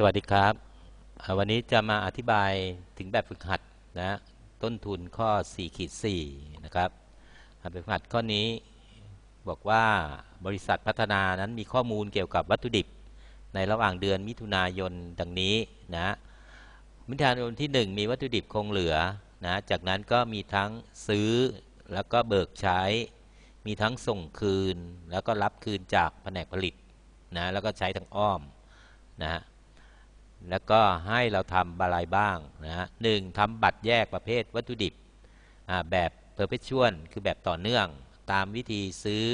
สวัสดีครับ วันนี้จะมาอธิบายถึงแบบฝึกหัดนะต้นทุนข้อ4ขีด4นะครับแบบฝึกหัดข้อนี้บอกว่าบริษัทพัฒนานั้นมีข้อมูลเกี่ยวกับวัตถุดิบ ในระหว่างเดือนมิถุนายนดังนี้นะมิถุนายนที่ 1 มีวัตถุดิบคงเหลือนะจากนั้นก็มีทั้งซื้อแล้วก็เบิกใช้ มีทั้งส่งคืน แล้วก็รับคืนจากแผนกผลิตนะแล้วก็ใช้ทั้งอ้อมนะ แล้วก็ให้เราทำอะไรบ้างนะฮะหนึ่งทำบัตรแยกประเภทวัตถุดิบแบบ perpetual คือแบบต่อเนื่อง ตามวิธีซื้อ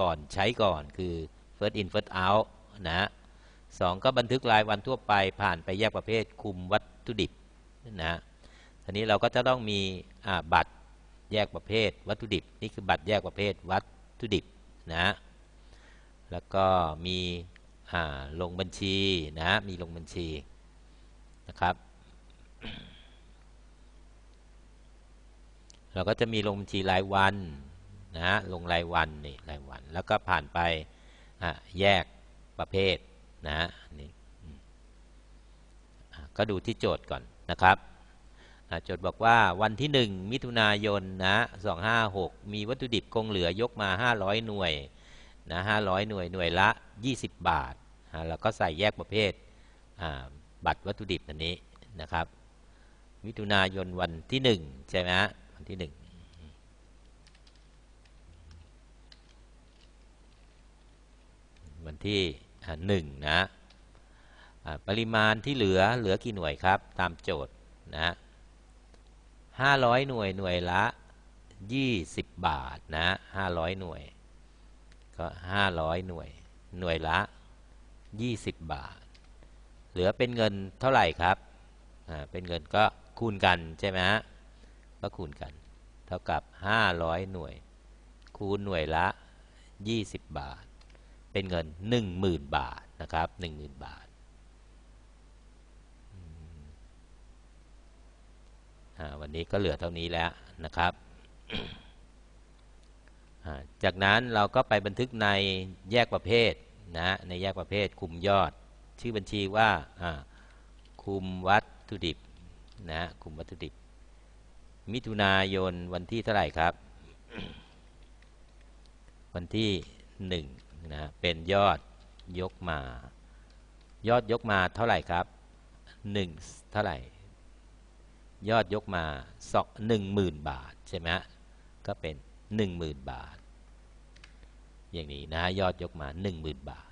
ก่อนใช้ก่อนคือ first in first out นะฮะสองก็บันทึกรายวันทั่วไปผ่านไปแยกประเภทคุมวัตถุดิบนะทีนี้เราก็จะต้องมีบัตรแยกประเภทวัตถุดิบ นี่คือบัตรแยกประเภทวัตถุดิบนะแล้วก็มี ลงบัญชีนะฮะมีลงบัญชีนะครับ เราก็จะมีลงบัญชีรายวันนะฮะลงรายวันนี่รายวัน แล้วก็ผ่านไปอะแยกประเภทนะฮะนี่ก็ดูที่โจทย์ก่อนนะครับโจทย์บอกว่าวันที่ 1 มิถุนายนนะ256 มีวัตถุดิบคงเหลือยกมา 500 หน่วย นะ500หน่วยหน่วยละ 20 บาทอะแล้วก็ใส่แยกประเภทบัตรวัตถุดิบอันนี้นะครับมิถุนายนวันที่หนึ่งใช่ไหมฮะวันที่หนึ่งวันที่หนึ่งนะปริมาณที่เหลือเหลือกี่หน่วยครับ ตามโจทย์นะห้าร้อยหน่วยหน่วยละยี่สิบบาทนะห้าร้อยหน่วย ก็ห้าร้อยหน่วย หน่วยละยี่สิบบาท เหลือเป็นเงินเท่าไหร่ครับอ่าเป็นเงินก็คูณกันใช่ไหมฮะก็คูณกัน เท่ากับ500หน่วย คูณหน่วยละ20บาท เป็นเงิน10,000บาทนะครับ10,000บาทอืมอ่าวันนี้ก็เหลือเท่านี้แล้วนะครับ จากนั้นเราก็ไปบันทึกในแยกประเภทนะในแยกประเภทคุมยอด ชื่อบัญชีว่าคุมวัตถุดิบนะคุมวัตถุดิบ มิถุนายนวันที่เท่าไหร่ครับ วันที่หนึ่งนะเป็นยอดยกมา ยอดยกมาเท่าไหร่ครับหนึ่งเท่าไหร่ ยอดยกมาสองหนึ่งหมื่นบาทใช่ไหมฮะก็เป็นหนึ่งหมื่นบาท อย่างนี้นะยอดยกมาหนึ่งหมื่นบาท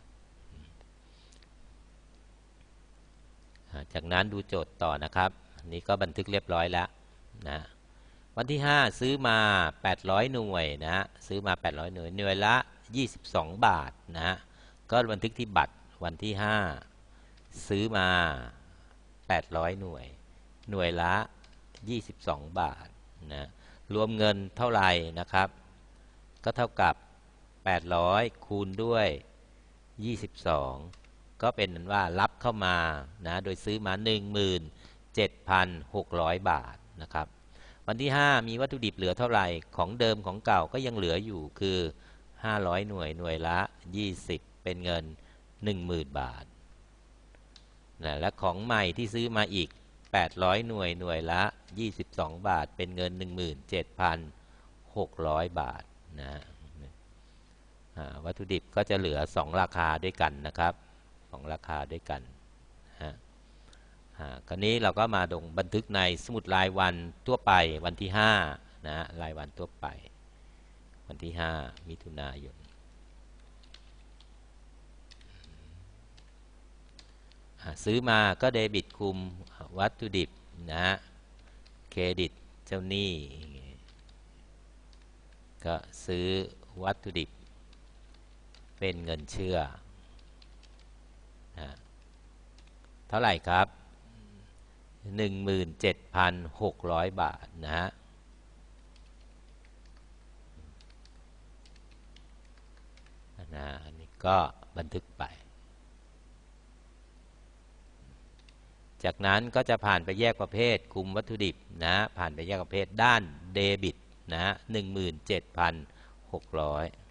จากนั้นดูโจทย์ต่อนะครับนนี้ก็บันทึกเรียบร้อยแล้วนะวันที่ 5 ซื้อมา 800 หน่วยนะซื้อมา 800 หน่วยหน่วยละ 22 บาทนะฮะก็บันทึกที่บัตรวันที่ 5 ซื้อมา 800 หน่วย หน่วยละ 22 บาทนะรวมเงินเท่าไหร่นะครับ ก็เท่ากับ 800 คูณด้วย 22 ก็เป็นนั้นว่ารับเข้ามานะโดยซื้อมา 17,600 บาทนะครับ วันที่ 5 มีวัตถุดิบเหลือเท่าไหร่ของเดิมของเก่าก็ยังเหลืออยู่คือ 500 หน่วยหน่วยละ 20 เป็นเงิน 10,000 บาทนะและของใหม่ที่ซื้อมาอีก 800 หน่วยหน่วยละ 22 บาท เป็นเงิน 17,600 บาทนะอ่า วัตถุดิบก็จะเหลือ 2 ราคาด้วยกันนะครับสองราคาด้วยกันฮะคราวนี้เราก็มาลงบันทึกในสมุดรายวันทั่วไปวันที่5นะฮะรายวันทั่วไป วันที่ 5 มิถุนายนซื้อมาก็เดบิตคุมวัตถุดิบนะฮะเครดิตเจ้าหนี้ก็ซื้อวัตถุดิบ เป็นเงินเชื่อนะเท่าไหร่ครับ 17,600 บาทนะฮะนะอันนี้ก็บันทึกไป จากนั้นก็จะผ่านไปแยกประเภทคุมวัตถุดิบนะผ่านไปแยกประเภทด้านเดบิตนะฮะ17,600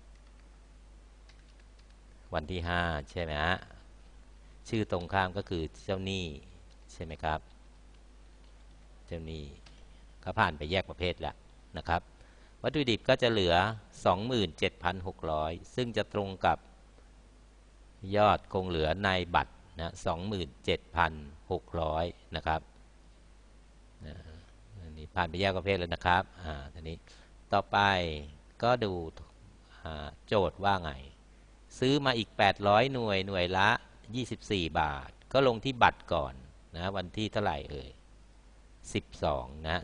วันที่5ใช่ไหมฮะชื่อตรงข้ามก็คือเจ้าหนี้ใช่ไหมครับ เจ้าหนี้ก็ผ่านไปแยกประเภทแล้วนะครับ วัตถุดิบก็จะเหลือ 27,600 ซึ่งจะตรงกับยอดคงเหลือในบัตรนะ27,600 นะครับนะอันนี้ผ่านไปแยกประเภทแล้วนะครับอ่าทีนี้ต่อไปก็ดูโจทย์ว่าไง ซื้อมาอีก 800 หน่วยหน่วยละ 24 บาท ก็ลงที่บัตรก่อนนะวันที่เท่าไหร่เอ่ย 12 นะ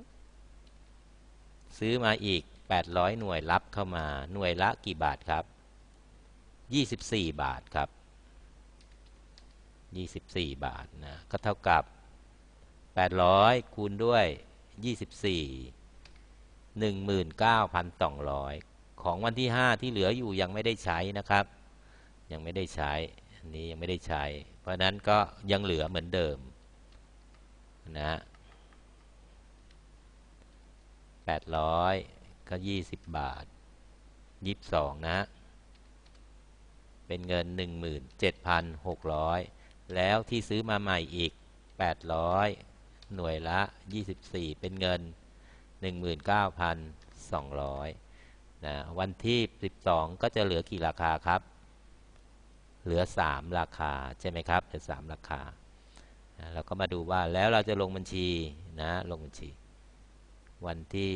12 ซื้อมาอีก 800 หน่วยรับเข้ามาหน่วยละกี่บาทครับ 24 บาทครับ 24 บาทนะก็เท่ากับ 800 คูณด้วย 24 19,200 ของวันที่ 5 ที่เหลืออยู่ยังไม่ได้ใช้นะครับ ยังไม่ได้ใช้อันนี้ยังไม่ได้ใช้ เพราะนั้นก็ยังเหลือเหมือนเดิมนะ800ก็20บาท22นะ เป็นเงิน17,600แล้วที่ซื้อมาใหม่อีก800หน่วยละ24เป็นเงิน19,200นะวันที่ 12 ก็จะเหลือกี่ราคาครับ เหลือ 3 ราคาใช่ไหมครับเหลือ3ราคาเราก็มาดูว่าแล้วเราจะลงบัญชีนะลงบัญชี วันที่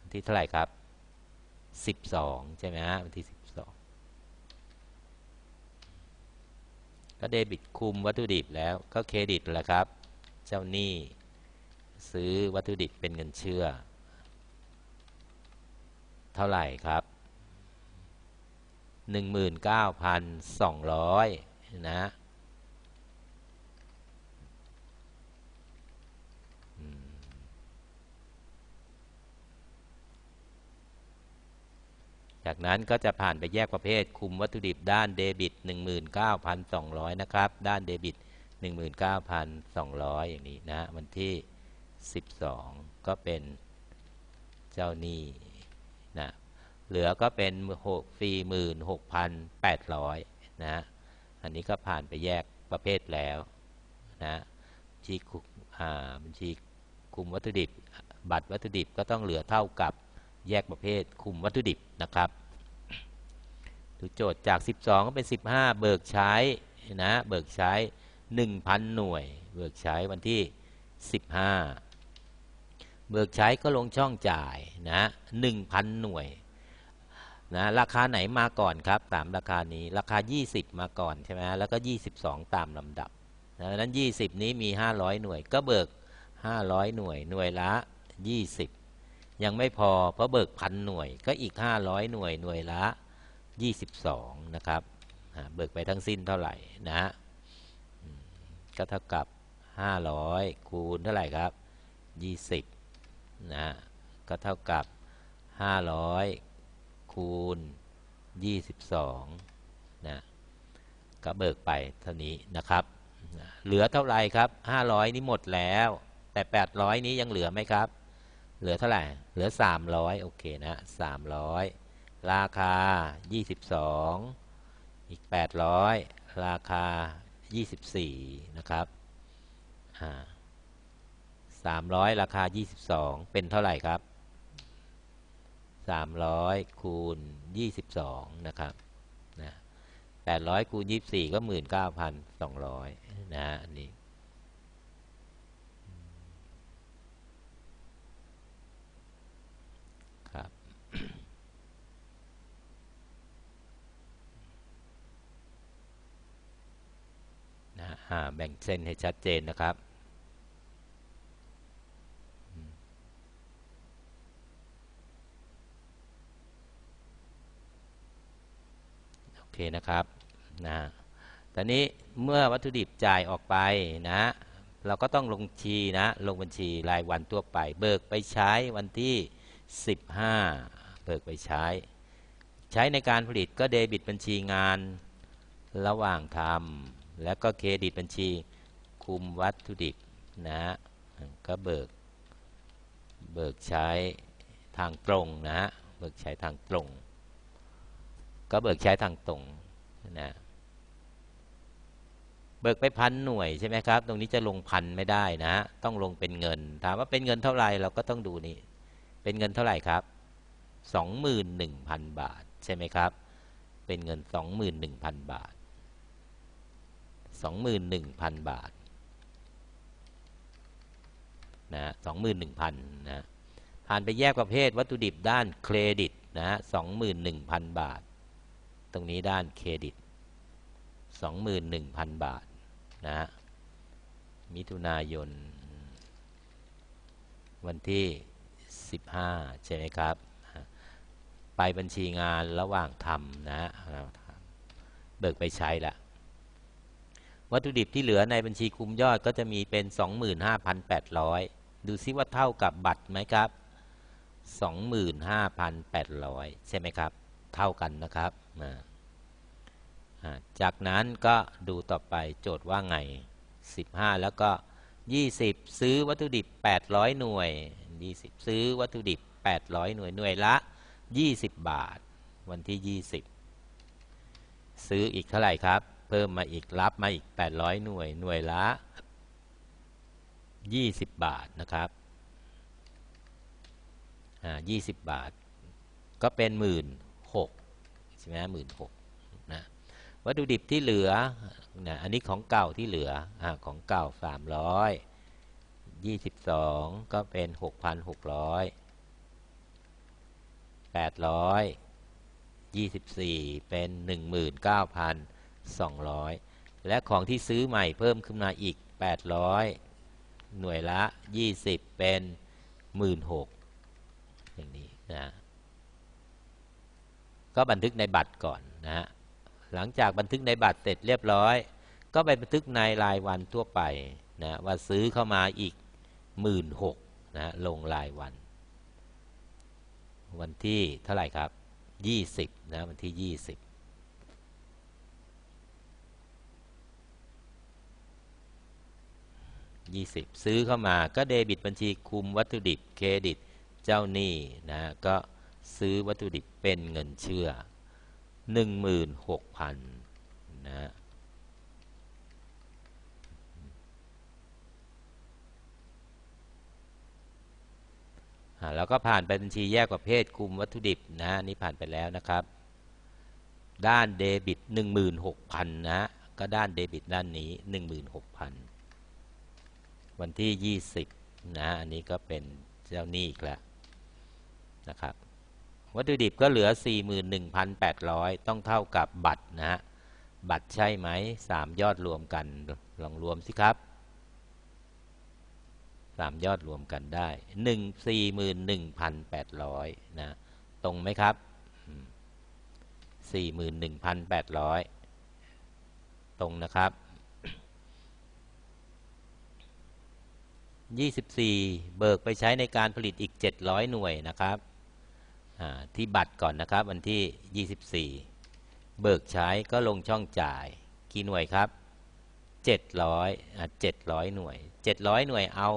วันที่เท่าไหร่ครับ 12 ใช่ไหมฮะวันที่ 12 ก็เดบิตคุมวัตถุดิบแล้วก็เครดิตแหละครับ เจ้าหนี้ซื้อวัตถุดิบเป็นเงินเชื่อ เท่าไหร่ครับ 19,200 นะจากนั้นก็จะผ่านไปแยกประเภทคุมวัตถุดิบด้านเดบิต 19,200 นะครับ ด้านเดบิต 19,200 อย่างนี้นะ วันที่ 12 ก็เป็นเจ้าหนี้ นะเหลือก็เป็น46,800นะอันนี้ก็ผ่านไปแยกประเภทแล้วนะบัญชีบัญชีคุมวัตถุดิบ บัตรวัตถุดิบก็ต้องเหลือเท่ากับแยกประเภทคุมวัตถุดิบนะครับดูโจทย์จาก 12 ก็เป็น 15 เบิกใช้นะเบิกใช้ 1,000 หน่วย เบิกใช้วันที่ 15 เบิกใช้ก็ลงช่องจ่ายนะ1,000หน่วยนะราคาไหนมาก่อนครับตามราคานี้ราคา 20 มาก่อนใช่ไหมแล้วก็ 22 ตามลำดับดังนั้น 20 นี้มี 500 หน่วย ก็เบิก 500 หน่วย หน่วยละ 20 ยังไม่พอเพราะเบิกพันหน่วย ก็อีก 500 หน่วย หน่วยละ 22 นะครับเบิกไปทั้งสิ้นเท่าไหร่นะก็เท่ากับ 500 คูณเท่าไหร่ครับ 20 นะก็เท่ากับ 500 คูณ 22นะก็เบิกไปเท่านี้นะครับ เหลือเท่าไหร่ครับ 500 นี้หมดแล้ว แต่ 800 นี้ยังเหลือไหมครับ เหลือเท่าไหร่ เหลือ 300 โอเคนะ 300 ราคา 22 อีก 800 ราคา 24 นะครับ 300ราคา22เป็นเท่าไหร่ครับ300คูณ22นะครับนะ800คูณ24ก็19,200นะอันนี้ครับนะแบ่งเส้นให้ชัดเจนนะครับ เคนะครับนะตอนนี้เมื่อวัตถุดิบจ่ายออกไปนะเราก็ต้องลงชีนะลงบัญชีรายวันทั่วไป เบิกไปใช้วันที่ 15 เบิกไปใช้ ใช้ในการผลิตก็เดบิตบัญชีงานระหว่างทำแล้วก็เครดิตบัญชีคุมวัตถุดิบนะก็เบิกเบิกใช้ทางตรงนะเบิกใช้ทางตรง ก็เบิกใช้ทางตรงนะเบิกไปพันหน่วยใช่ไหมครับ ตรงนี้จะลงพันไม่ได้นะ ต้องลงเป็นเงิน ถามว่าเป็นเงินเท่าไหร่เราก็ต้องดูนี่ เป็นเงินเท่าไหร่ครับ21,000บาท ใช่ไหมครับ เป็นเงิน21,000บาท21,000บาทนะ21,000นะผ่านไปแยกประเภทวัตถุดิบด้านเครดิตนะ21,000บาท ตรงนี้ด้านเครดิต 21,000 บาทนะมิถุนายน วันที่ 15 ใช่ไหมครับ ไปบัญชีงานระหว่างทำนะเบิกไปใช้ละวัตถุดิบที่เหลือในบัญชีคุมยอดก็จะมีเป็น 25,800 ดูซิว่าเท่ากับบัตรไหมครับ 25,800 ใช่ไหมครับ เท่ากันนะครับ จากนั้นก็ดูต่อไปโจทย์ว่าไง 15 แล้วก็ 20 ซื้อวัตถุดิบ 800 หน่วย 20 ซื้อวัตถุดิบ 800 หน่วยหน่วยละ 20 บาท วันที่ 20 ซื้ออีกเท่าไหร่ครับ เพิ่มมาอีกรับมาอีก 800 หน่วยหน่วยละ 20 บาทนะครับอ่า20 บาท ก็เป็นหมื่นหก ใช่ไหมหมื่นหกนะวัตถุดิบที่เหลือนะอันนี้ของเก่าที่เหลืออของเก่าสามร้อยยี่สิบสองก็เป็นหกพันหกร้อยแปดร้อยยี่สิบสี่เป็นหนึ่งหมื่นเก้าพันสองร้อยและของที่ซื้อใหม่เพิ่มขึ้นมาอีกแปดร้อยหน่วยละยี่สิบเป็นหมื่นหกอย่างนี้นะ ก็บันทึกในบัตรก่อนนะฮะหลังจากบันทึกในบัตรเสร็จเรียบร้อย ก็ไปบันทึกในรายวันทั่วไปนะว่าซื้อเข้ามาอีก16,000นะลงรายวัน วันที่เท่าไหร่ครับ20นะวันที่20 20ซื้อเข้ามาก็เดบิตบัญชีคุมวัตถุดิบเครดิตเจ้าหนี้นะก็ ซื้อวัตถุดิบเป็นเงินเชื่อ 16,000นะแล้วก็ผ่านไปบัญชีแยกประเภทคุมวัตถุดิบนะนี่ผ่านไปแล้วนะครับ ด้านเดบิต 16,000นะก็ด้านเดบิตด้านนี้ 16,000 วันที่ 20นะอันนี้ก็เป็นเจ้าหนี้อีกแล้วนะครับ วัตถุดิบก็เหลือ 41,800 ต้องเท่ากับบัตรนะฮะบัตรใช่ไหมสามยอดรวมกัน ลองรวมสิครับสามยอดรวมกันได้หนึ่งสี่หมื่นหนึ่งพันแปดร้อยนะ ตรงไหมครับสี่หมื่นหนึ่งพันแปดร้อยตรงนะครับยี่สิบสี่เบิกไปใช้ในการผลิตอีกเจ็ดร้อยหน่วยนะครับ ที่บัตรก่อนนะครับ วันที่ 24 เบิกใช้ก็ลงช่องจ่ายกี่หน่วยครับ 700 700 หน่วย 700 หน่วยเอา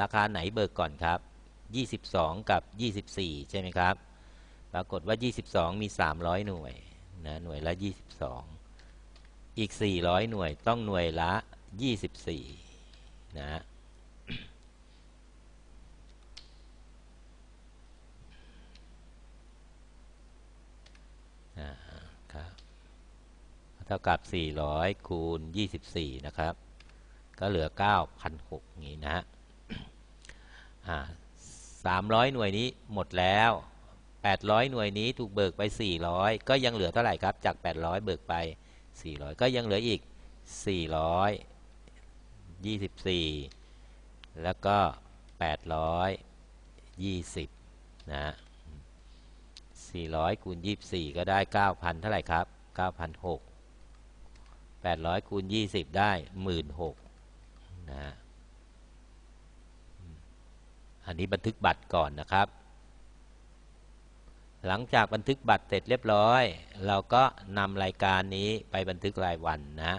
ราคาไหนเบิกก่อนครับ 22 กับ 24 ใช่ไหมครับ ปรากฏว่า 22 มี 300 หน่วยนะหน่วยละ 22 อีก 400 หน่วยต้องหน่วยละ 24 นะ ท่ากับ 400 คูณ 24 นะครับ ก็เหลือ 9,600นี้นะฮะ300 หน่วยนี้หมดแล้ว 800 หน่วยนี้ถูกเบิกไป 400 ก็ยังเหลือเท่าไหร่ครับ จาก 800 เบิกไป 400 ก็ยังเหลืออีก 424 แล้วก็ 820 นะ400คูณ24 ก็ได้ 9,000 เท่าไหร่ครับ 9,600 800คูณ20 ได้ 16,000นะอันนี้บันทึกบัตรก่อนนะครับ หลังจากบันทึกบัตรเสร็จเรียบร้อย เราก็นำรายการนี้ไปบันทึกรายวันนะ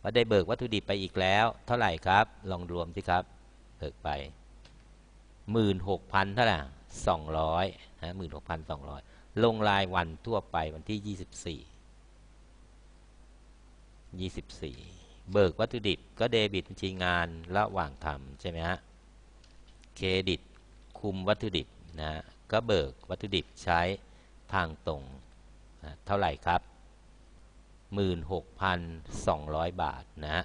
ว่าได้เบิกวัตถุดิบไปอีกแล้ว เท่าไหร่ครับ ลองรวมสิครับ เบิกไป 16,000เท่าไหร่200นะ16,200 ลงรายวันทั่วไปวันที่ 24 24 เบิกวัตถุดิบก็เดบิตบัญชีงานระหว่างทำใช่ไหมฮะเครดิตคุมวัตถุดิบนะก็เบิกวัตถุดิบใช้ทางตรงนะเท่าไหร่ครับ 16,200 บาทนะ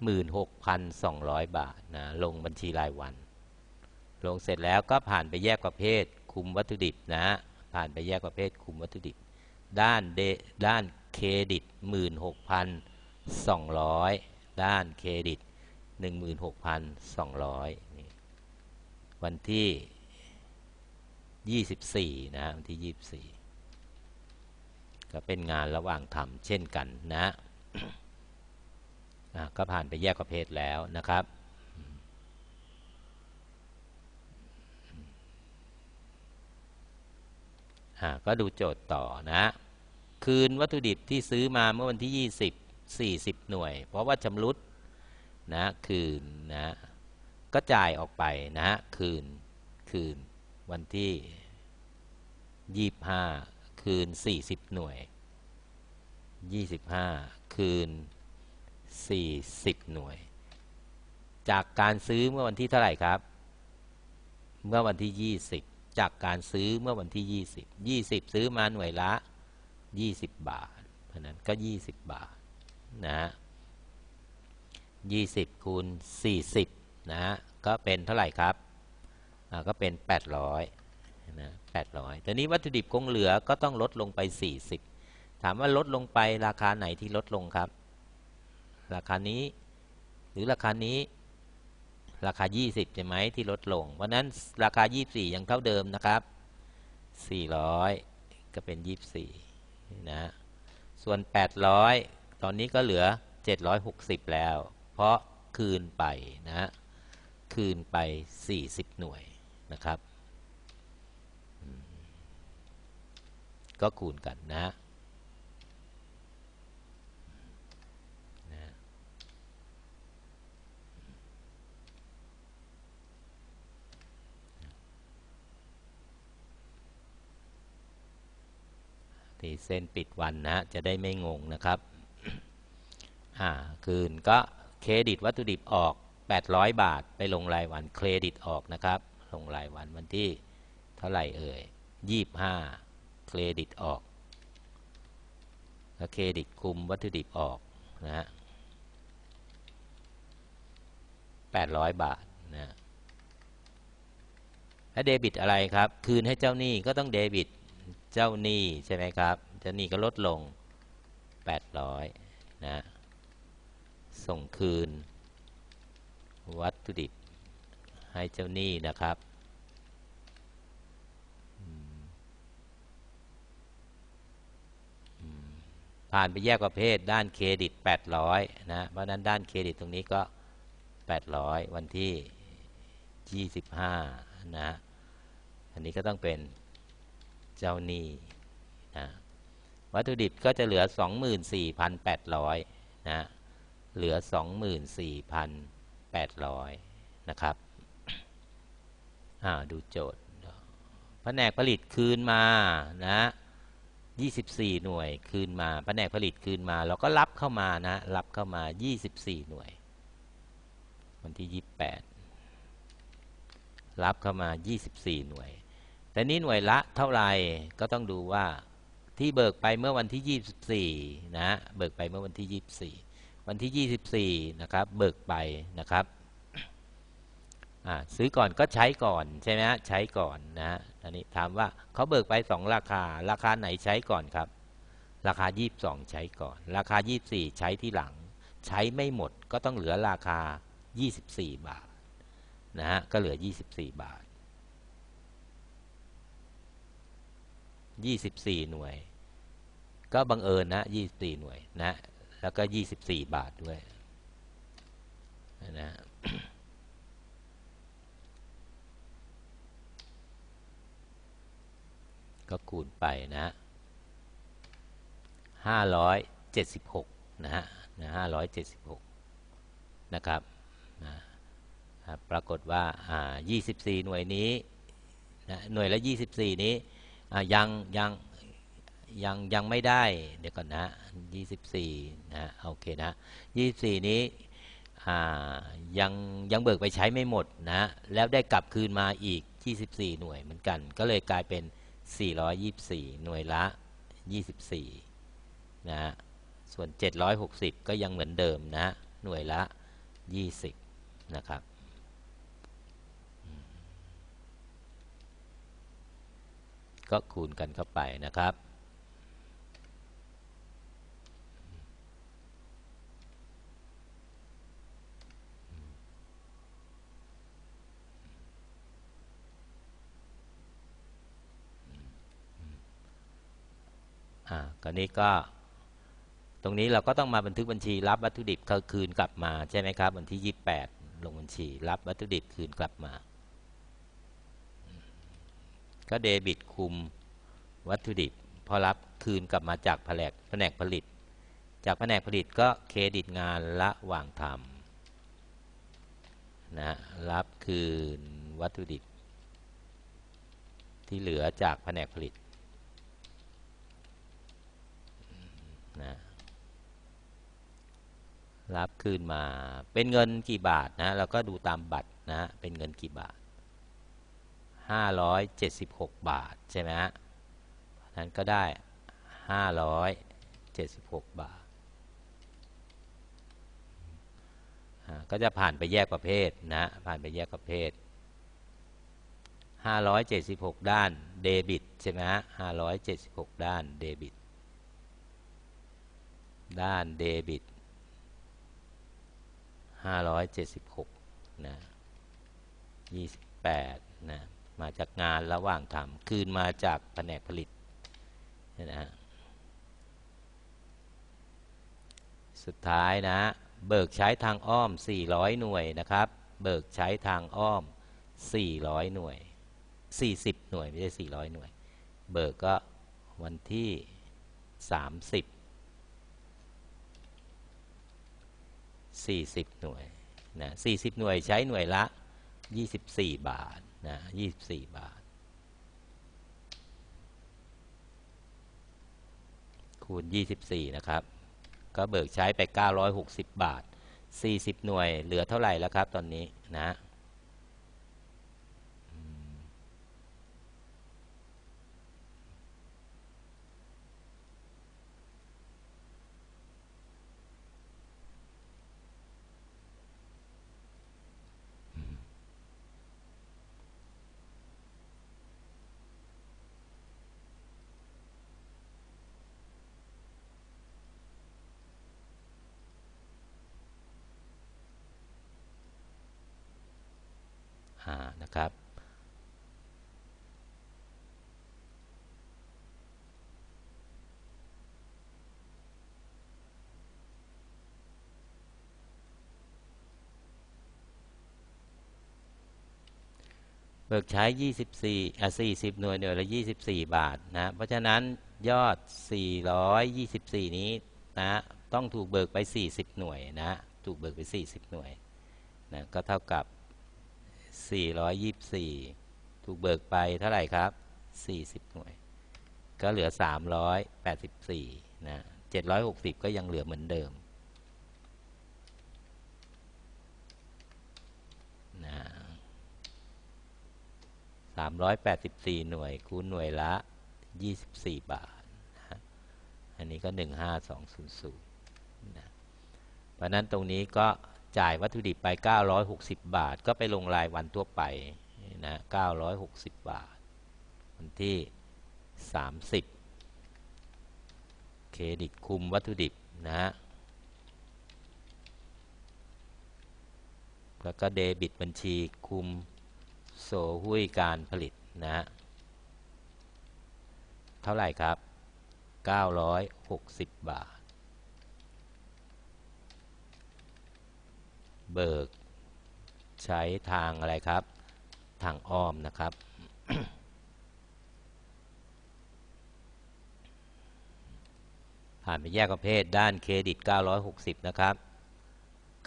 16,200 บาทนะลงบัญชีรายวัน ลงเสร็จแล้วก็ผ่านไปแยกประเภทคุมวัตถุดิบนะผ่านไปแยกประเภทคุมวัตถุดิบ ด้านเดด้านเครดิต 16,200 ด้านเครดิต 16,200นี่วันที่ 24 นะวันที่ 24 ก็เป็นงานระหว่างทำเช่นกันนะะก็ผ่านไปแยกประเภทแล้วนะครับ อะก็ดูโจทย์ต่อนะ คืนวัตถุดิบที่ซื้อมาเมื่อวันที่ 20 40 หน่วย เพราะว่าชำรุดนะคืนนะก็จ่ายออกไปนะคืนคืนวันที่ 25 คืน 40 หน่วย 25 คืน 40 หน่วย จากการซื้อเมื่อวันที่เท่าไหร่ครับ เมื่อวันที่ 20 จากการซื้อเมื่อวันที่ 20 20 ซื้อมาหน่วยละ 20 บาท เพราะนั้นก็ 20 บาทนะ20คูณ40นะก็เป็นเท่าไหร่ครับก็เป็น 800นะ800แต่นี้วัตถุดิบคงเหลือก็ต้องลดลงไป 40 ถามว่าลดลงไปราคาไหนที่ลดลงครับ ราคานี้ หรือราคานี้ ราคา 20ใช่ไหมที่ลดลง เพราะนั้นราคา 24 ยังเท่าเดิมนะครับ 400 ก็เป็น 24 นะ ส่วน 800 ตอนนี้ก็เหลือ 760 แล้ว เพราะคืนไปนะ คืนไป 40 หน่วยนะครับ ก็คูณกันนะนะ ที่เส้นปิดวันนะจะได้ไม่งงนะครับอ่าคืนก็เครดิตวัตถุดิบออก 800 บาท ไปลงรายวันเครดิตออกนะครับ ลงรายวันวันที่เท่าไหร่เอ่ย25 เครดิตออกแล้วเครดิตคุมวัตถุดิบออกนะฮะ800 บาทนะแล้วเดบิตอะไรครับ คืนให้เจ้าหนี้ก็ต้องเดบิต เจ้าหนี้ใช่ไหมครับ เจ้าหนี้ก็ลดลง 800นะส่งคืน วัตถุดิบให้เจ้าหนี้นะครับผ่านไปแยกประเภทด้านเครดิต 800 นะ เพราะนั้นด้านเครดิตตรงนี้ก็ 800 วันที่ 25 นะ อันนี้ก็ต้องเป็น เจ้าหนี้นะวัตถุดิบก็จะเหลือ 24,800นะเหลือ 24,800 นะครับอ่าดูโจทย์แผนกผลิตคืนมานะ24 หน่วยคืนมาแผนกผลิตคืนมา เราก็รับเข้ามานะ รับเข้ามา 24 หน่วย วันที่ 28 รับเข้ามา 24 หน่วย แต่นี้หน่วยละเท่าไหร่ก็ต้องดูว่าที่เบิกไปเมื่อวันที่ 24 นะเบิกไปเมื่อวันที่ 24 วันที่ 24 นะครับ เบิกไปนะครับซื้อก่อนก็ใช้ก่อนใช่ไหมฮะใช้ก่อนนะอันนี้ถามว่าเขาเบิกไป 2 ราคา ราคาไหนใช้ก่อนครับ ราคา 22 ใช้ก่อน ราคา 24 ใช้ที่หลัง ใช้ไม่หมดก็ต้องเหลือราคา 24 บาทนะฮะก็เหลือ 24 บาท 24 หน่วย ก็บังเอิญนะ 24 หน่วยนะ แล้วก็ 24 บาทด้วยนะก็คูณไปนะห้าร้อยเจ็ดสิบหกนะฮะนะห้าร้อยเจ็ดสิบหกนะครับนะปรากฏว่าอ่ายี่สิบสี่หน่วยนี้นะหน่วยละยี่สิบสี่นี้ ยังยังยังยังไม่ได้เดี๋ยวก่อนนะยี่สิบสี่นะโอเคนะยี่สี่นี้ยังยังเบิกไปใช้ไม่หมดนะแล้วได้กลับคืนมาอีก 24 หน่วยเหมือนกัน ก็เลยกลายเป็น 424 หน่วยละ 24 นะส่วน 760 ก็ยังเหมือนเดิมนะหน่วยละ 20 นะครับ ก็คูณกันเข้าไปนะครับอ่าคราวนี้ก็ตรงนี้เราก็ต้องมาบันทึกบัญชีรับวัตถุดิบคืนกลับมาใช่ไหมครับ วันที่ 28 ลงบัญชี รับวัตถุดิบคืนกลับมา ก็เดบิตคุมวัตถุดิบ พอรับคืนกลับมาจากแผนกแผนกผลิต จากแผนกผลิตก็เครดิตงานระหว่างทำนะรับคืนวัตถุดิบ ที่เหลือจากแผนกผลิตนะรับคืนมาเป็นเงินกี่บาทนะเราก็ดูตามบัตรนะเป็นเงินกี่บาท 576 บาท ใช่ไหมฮะนั้นก็ได้ 576 บาท ก็จะผ่านไปแยกประเภทนะ ผ่านไปแยกประเภท 576 ด้านเดบิตใช่ไหมฮะ576 ด้านเดบิต ด้านเดบิต 576 นะ 28 นะ มาจากงานระหว่างทำคืนมาจากแผนกผลิตนะฮะสุดท้ายนะ เบิกใช้ทางอ้อม 400 หน่วยนะครับ เบิกใช้ทางอ้อม 400 หน่วย 40 หน่วย ไม่ใช่ 400 หน่วย เบิกก็วันที่ 30 40 หน่วยนะ40 หน่วยใช้หน่วยละ 24 บาท นะ24บาท คูณ24นะครับ ก็เบิกใช้ไป960บาท40หน่วยเหลือเท่าไหร่แล้วครับตอนนี้นะานะครับ เบิกใช้ 24อะ40 หน่วยหน่วยละ 24 บาทนะ เพราะฉะนั้นยอด 424 นี้นะ ต้องถูกเบิกไป 40 หน่วยนะ ถูกเบิกไป 40 หน่วยนะ ก็เท่ากับ 424 ถูกเบิกไปเท่าไหร่ครับ 40 หน่วย ก็เหลือ 384 นะ 760 ก็ยังเหลือเหมือนเดิมนะ384 หน่วยคูณหน่วยละ 24 บาทนะอันนี้ก็ 15200นะเพราะนั้นตรงนี้ก็ จ่ายวัตถุดิบไป 960 บาท ก็ไปลงรายวันทั่วไปนะ960 บาท วันที่ 30 เครดิตคุมวัตถุดิบนะฮะแล้วก็เดบิตบัญชีคุมโซหุ้ยการผลิตนะฮะเท่าไหร่ครับ 960 บาท เบิก ใช้ทางอะไรครับ ทางอ้อมนะครับ ผ่านไปแยกประเภทด้านเครดิต 960 นะครับ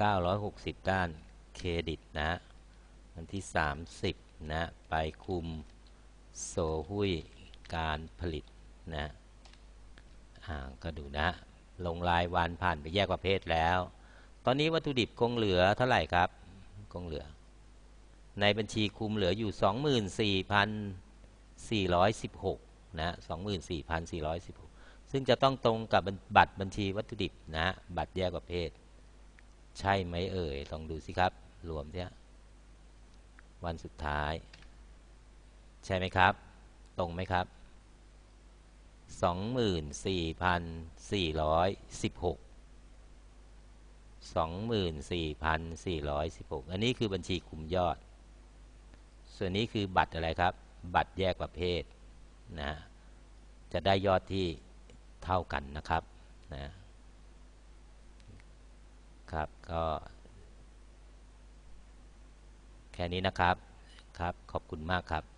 960 ด้านเครดิตนะวันที่ 30 นะ ไปคุมโซหุ้ยการผลิตนะอ่าก็ดูนะ ลงรายวันผ่านไปแยกประเภทแล้ว ตอนนี้วัตถุดิบคงเหลือเท่าไหร่ครับ คงเหลือ ในบัญชีคุมเหลืออยู่ 24,416 นะ24,416 ซึ่งจะต้องตรงกับบัตรบัญชีวัตถุดิบนะบัตรแยกประเภท ใช่ไหมเอ่ย ลองดูสิครับ รวมเนี่ยวันสุดท้าย ใช่ไหมครับ ตรงไหมครับ 24,416 24,416 อันนี้คือบัญชีคุมยอด ส่วนนี้คือบัตรอะไรครับ บัตรแยกประเภทนะจะได้ยอดที่เท่ากันนะครับนะครับก็แค่นี้นะครับครับ ขอบคุณมากครับ